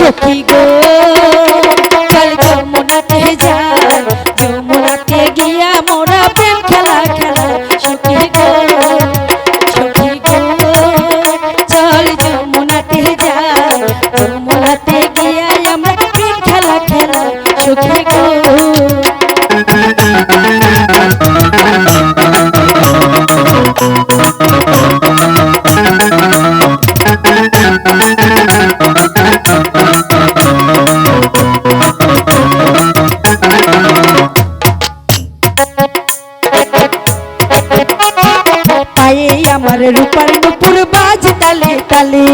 সখী গো। রূপার নুপুর বাজ তালে তালে।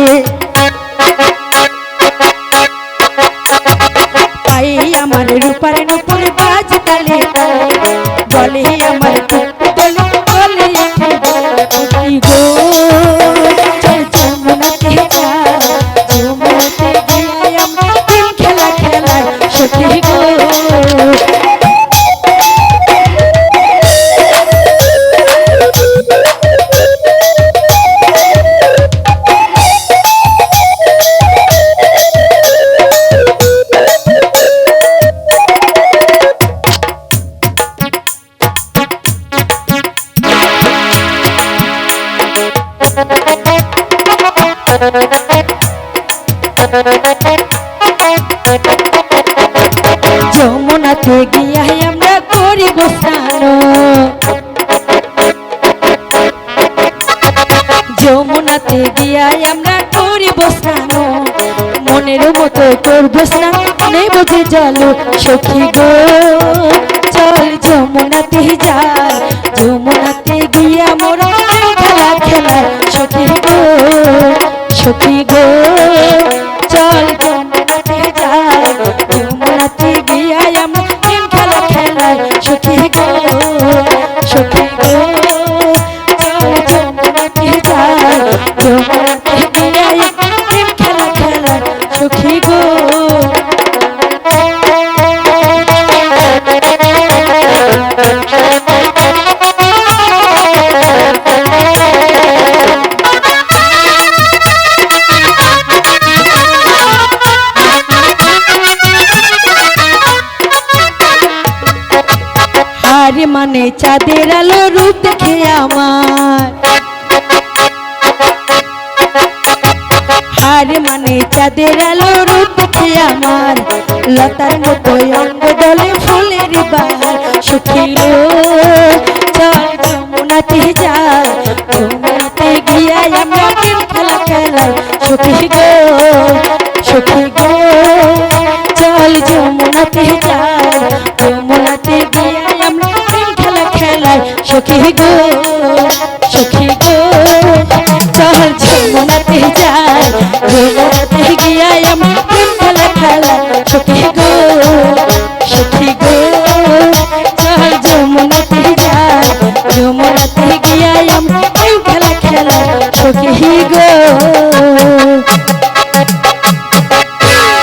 যমুনাতে গিয়া আমরা করিব স্নান। যমুনাতে গিয়া আমরা করিব স্নান। মনের মতো করব স্নান, নেব যে জল, সখী গো। চল যমুনাতে যাই যমুনাতে সখী গো সখী গো হার মানে চাঁদের আলো রূপ দেখে আমার। হার মানে চাঁদের আলো রূপ দেখে আমার। লতার মতো অঙ্গ দলে ফুলের বাহার। সুখিল চল যমুনাতে যমুনাতে গিয়া খেলা সখী চোখে